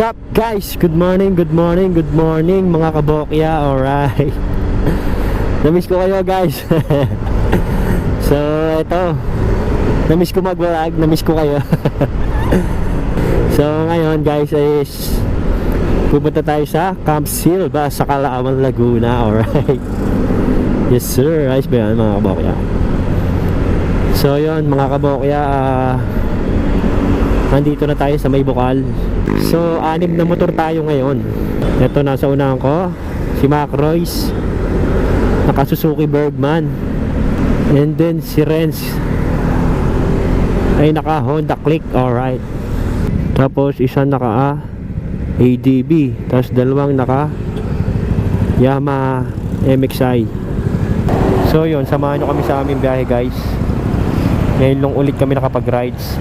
Sup guys? Good morning, good morning, good morning mga kabokya. Alright. Namiss ko kayo guys. so, ito. Namiss ko mag-vlog, namiss ko kayo. so, ngayon guys is pupunta tayo sa Camp Silva sa Calaawan, Laguna. Alright. Yes sir, ayos ba yan mga kabokya? So, yun mga kabokya, ah, nandito na tayo sa may bukal. So, anim na motor tayo ngayon. Ito, nasa unahan ko, si Mac Royce, naka Suzuki Bergman. And then, si Renz, ay naka Honda Click, alright. Tapos, isa naka ADB. Tapos, dalawang naka Yamaha MXI. So, yun, samahan nyo kami sa aming biyahe, guys. Ngayon lang ulit kami nakapag-rides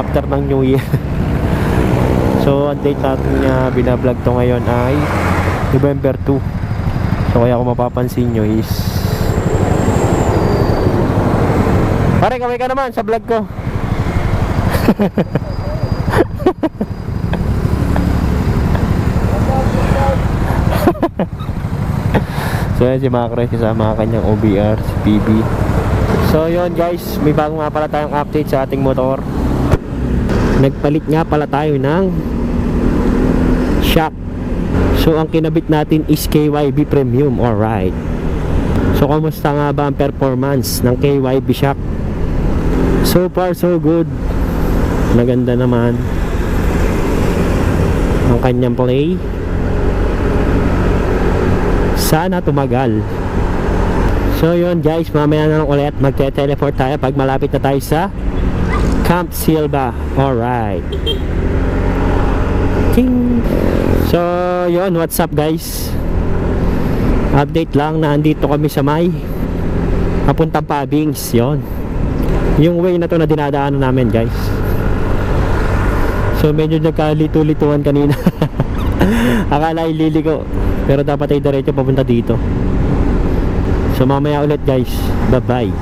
after ng New Year. so, ang date natin na binablog to ngayon ay November 2. So, kaya kung mapapansin nyo is Pare, kaway ka naman sa vlog ko. so, yan si Macro, kasama ang kanyang OBR, si PB. So, yun guys, may bago nga pala tayong update sa ating motor. Nagpalit nga pala tayo ng shock. So, ang kinabit natin is KYB Premium. Alright. So, kamusta nga ba ang performance ng KYB shock? So far, so good. Maganda naman. Ang kanyang play. Sana tumagal. So, yun guys, mamaya na lang ulit magte-teleport tayo pag malapit na tayo sa Camp Silva. Alright. Ting. So, yun. What's up, guys? Update lang na andito kami sa may papuntang Pabings. Yun. Yung way na to na dinadaanan namin, guys. So, medyo nagkalito-lituan kanina. Akala ililigo. Pero dapat ay diretso papunta dito. So, mamaya ulit, guys. Bye-bye.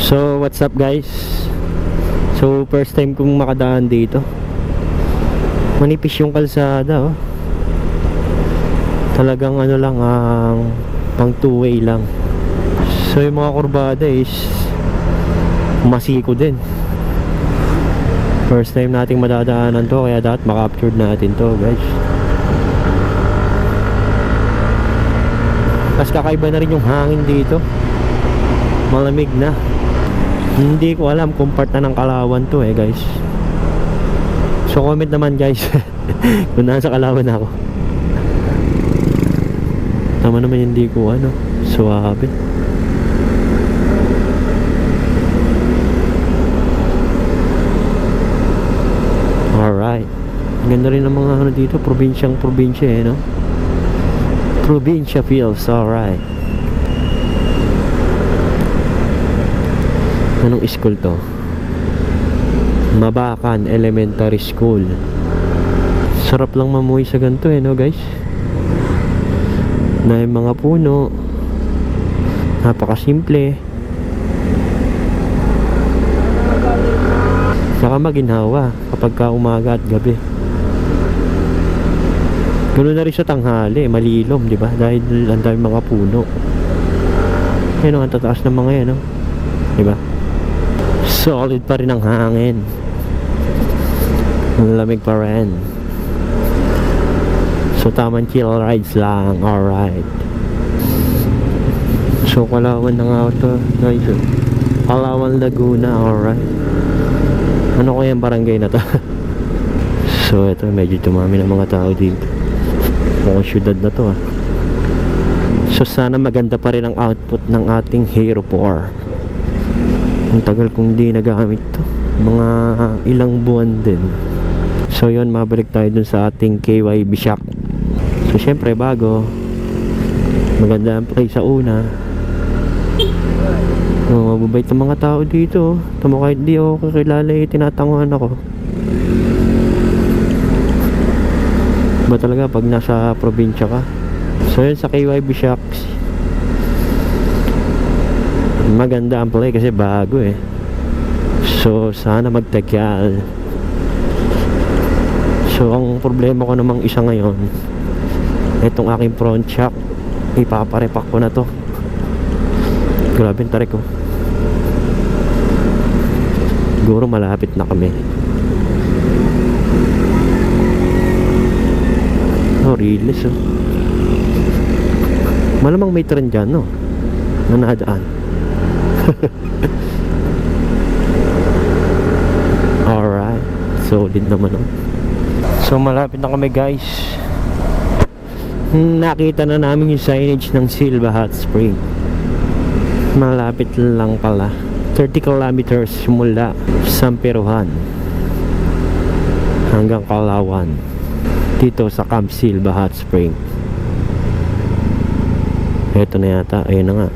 So, what's up, guys? So, first time kong makadaan dito. Manipis yung kalsada, oh. Talagang ano lang, ang pang two-way lang. So, yung mga kurbada is masiko din. First time nating madadaanan to, kaya dapat makaptured natin to, guys. Tapos kakaiba na rin yung hangin dito. Malamig na. Hindi ko alam kung part na ng Kalawan to eh guys. So comment naman guys kung nasa Kalawan ako. Tama naman hindi ko ano, suwabe. Alright. Ganda rin ng mga ano dito, probinsyang probinsya eh, no? Probinsya feels, alright. Anong school to? Mabakan Elementary School. Sarap lang mamuhay sa ganito eh, no guys? Na yung mga puno. Napakasimple. Saka maginhawa kapag ka umaga at gabi. Ganoon na rin sa tanghali, malilom, di ba? Dahil ang dami mga puno. Ayun ang tataas ng mga yan, no? Di ba? Solid pa rin ang hangin. Ang lamig pa rin. So, tamang chill rides lang. Alright. So, Kalawan na nga ito, guys. Kalawan Laguna. Alright. Ano kaya yung barangay na to? so, ito, medyo tumami ng mga tao dito. Mukhang syudad na to, ah. So, sana maganda pa rin ang output ng ating Hero 4. Ang tagal kong di nagamit to. Mga ilang buwan din. So yun, mabalik tayo dun sa ating KYB Shock. So syempre bago, maganda ang play sa una. Oh, mababait ang mga tao dito. Tamo kahit di ako kakilala eh, tinatanguhan ako. Ba talaga pag nasa probinsya ka? So yun sa KYB Shocks, maganda ang play kasi bago eh. So, sana magtakyal. So, ang problema ko namang isa ngayon, itong aking front shock, ipaparepak ko na to. Grabe ang tarik ko. Siguro malapit na kami. Oh, release oh. Malamang may trend dyan, no? Na nadaan. Alright. Solid naman, oh. So, malapit na kami, guys. Nakita na namin yung signage ng Silva Hot Spring. Malapit lang pala. 30 kilometers mula Sampiruhan hanggang Kalawan dito sa Camp Silva Hot Spring. Ito na yata. Ayun na nga.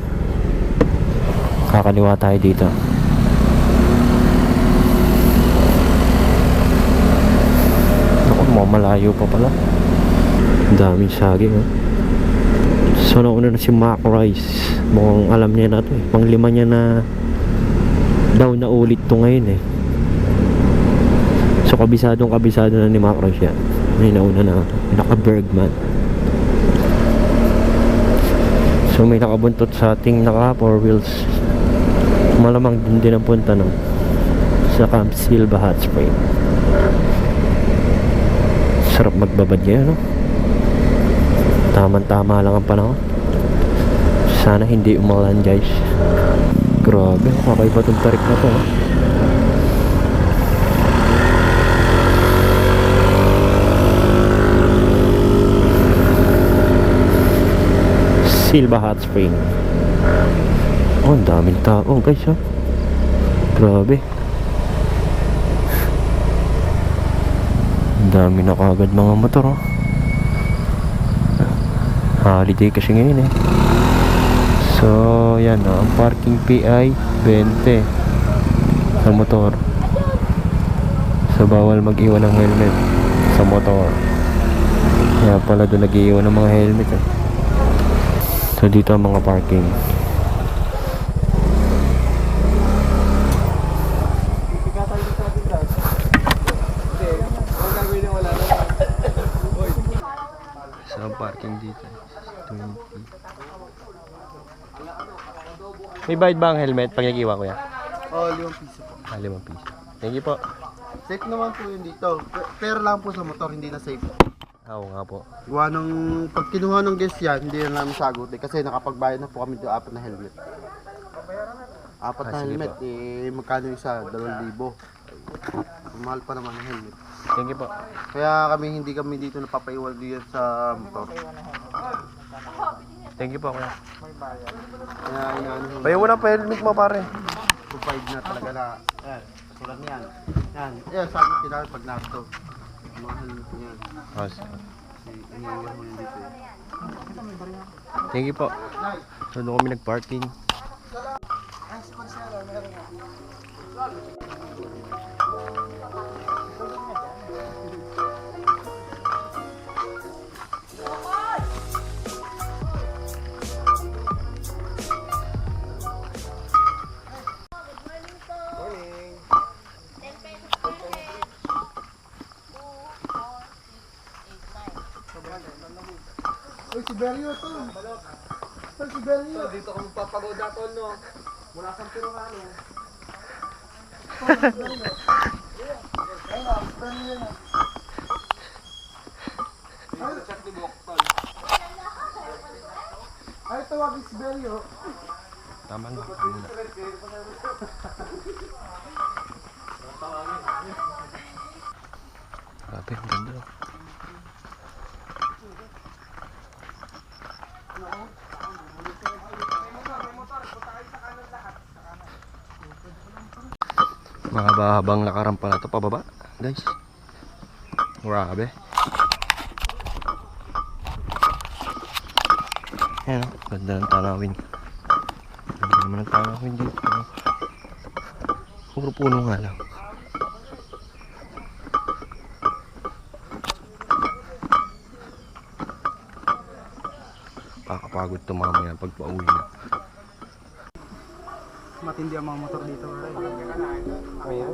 Kakaliwa tayo dito. Ako, malayo pa pala. Daming saging. Oh. So, nauna na si Mac Rice. Mukhang alam niya na to eh. Panglima niya na daw na ulit to ngayon eh. So, kabisadong kabisado na ni Mac Rice yan. May nauna na naka Bergman. So, may nakabuntot sa ating naka four wheels. Malamang din din ang punta no? sa Camp Silva Hot Spring. Sarap magbabad ngayon, no? Tama-tama lang ang panahon. Sana hindi umulan, guys. Grabe, kakaiba itong tarik na to. no? Silva Hot Spring. Oh, ang daming tao, guys, ha? Grabe. Ang dami na kagad mga motor, oh. Holiday kasi ngayon, eh. So, yan, oh. Ang parking PI, 20 sa motor. So, bawal mag-iwan ng helmet sa motor. Kaya pala doon nag-iwan ng mga helmet, eh. So, dito ang mga parking. May bayad ba ang helmet pag nag-iwan ko yan? Oh, limang piso po. Ah, limang piso. Thank you po. Safe naman po yun dito. Pe- Pero lang po sa motor, hindi na safe. Ah, Oo nga po. Iwa ng, pag kinuha ng guest yan, hindi na namin sagot eh. Kasi nakapagbayad na po kami doon apat na helmet. Apat Ah, na sige helmet, po. eh, magkano isa? Dalawang libo. Mahal pa naman ang helmet. Thank you po. Kaya kami, hindi kami dito napapaiwan dito sa motor. Thank you po, kuya. Kaya inaano Payo na pa helmet mo, pare. provide na talaga na, yan, tulad niyan. Yan, yan, sabi ko kailangan pag nato. Mga helmet niyan. Kasi iniiwan mo yun dito eh. Thank you po. Doon kami nag-parking. To. Uy, si Berio. Dito ka magpapagoda to, no? Mula sa piro ka, no? Ay, tawagin si Berio. Tama na. Grabe, ang ganda. Mahaba-habang nakarampa na to pababa, guys. Grabe. Ayan, oh, ganda ng tanawin. Ganda naman ang tanawin dito. oh. Puro puno nga lang. Kakapagod to mamaya pag pauwi na. Matindi ang mga motor dito. Ayan.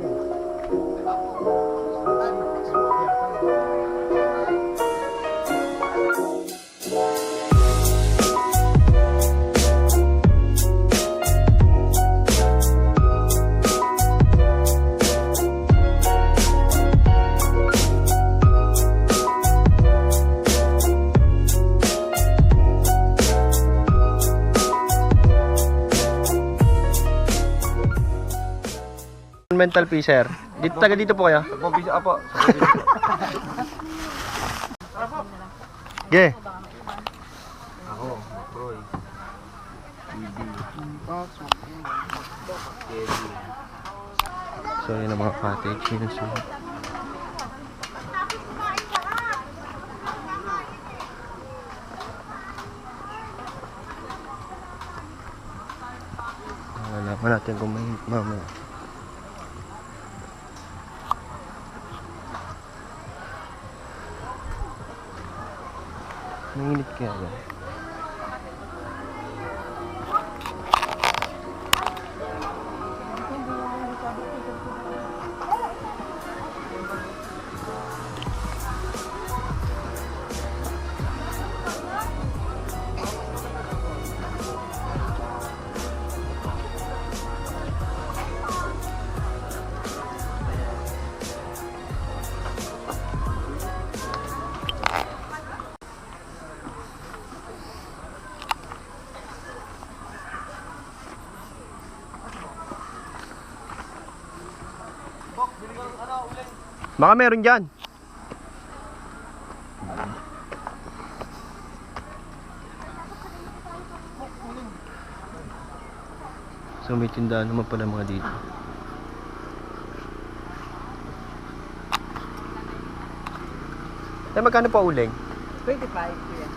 Mental Fisher. Dito, taga dito po kayo? Bobby, apo. Ge. Ako, Roy. Bibi. So, yun ang mga cottage. Yun ang sulit. Malaman natin kung may mamaya. Mainit kaya ba? Baka meron dyan. So may tindahan naman pala mga dito. Eh magkano pa uling? 25 kuya.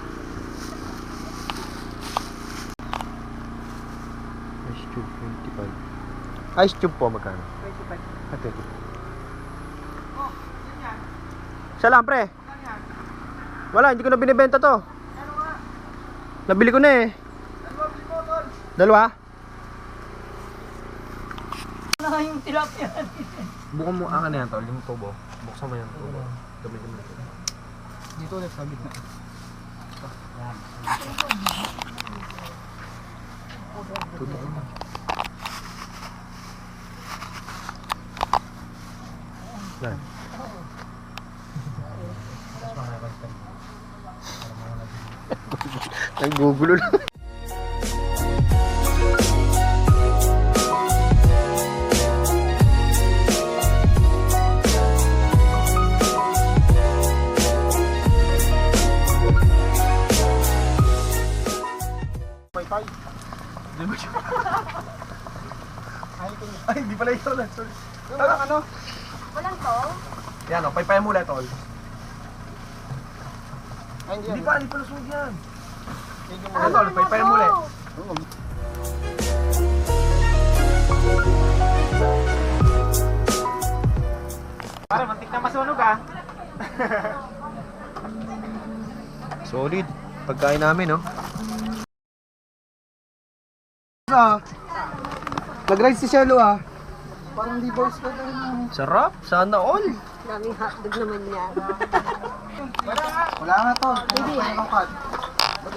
Ice tube 25. Ice tube po magkano? 25. Ah, 20. Siya lang, pre. Wala, hindi ko na binibenta to. Nabili ko na eh. Dalawa? Ano yung tilapia? Bukan mo ang ano yan, tol. Yung tubo. Buksan mo yan, tubo. Gamitin mo ito. Dito ulit sa gitna. Yan. Nagugulo lang. Pay-pay. Hindi mo siya. Ay, hindi pala ito. Sorry. Ano, ano? Walang tol? Yan, o. Pay-pay mo ulit, tol. Ay, hindi Hindi pa, hindi pa lusog yan. Ano, tol? Pay-pay mo ulit. Pare, mantik na masunog ah. Solid. Pagkain namin, no? Ah. Nag-ride si Shelo ah. Parang di boys ko tayo. Sarap. Sana all. Daming hotdog naman yan. Wala nga to. Hindi.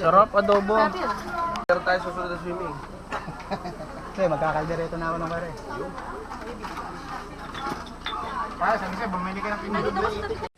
Sarap adobo. Meron tayo susunod na swimming. Kasi magkakalderito na ako ng pare. Pare, sabi sa'yo, bumili ka ng pinili.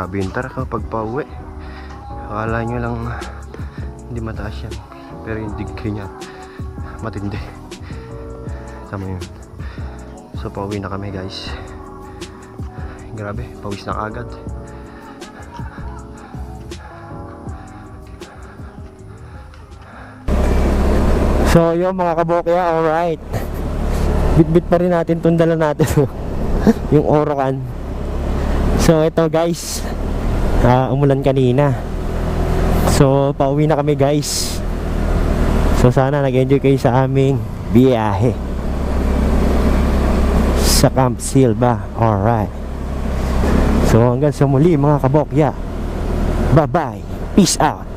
Grabe yung tarak pag pauwi. Akala nyo lang hindi mataas yan. Pero yung degree niya matindi. Tama yun. So pauwi na kami guys. Grabe, pawis na agad. So yun mga kabokya, alright. Bit-bit pa rin natin itong dala natin. yung Orocan. So ito guys, ah, umulan kanina. So pauwi na kami guys. So sana nag-enjoy kayo sa aming biyahe. Sa Camp Silva. Alright. So hanggang sa muli mga kabokya. Bye-bye. Peace out.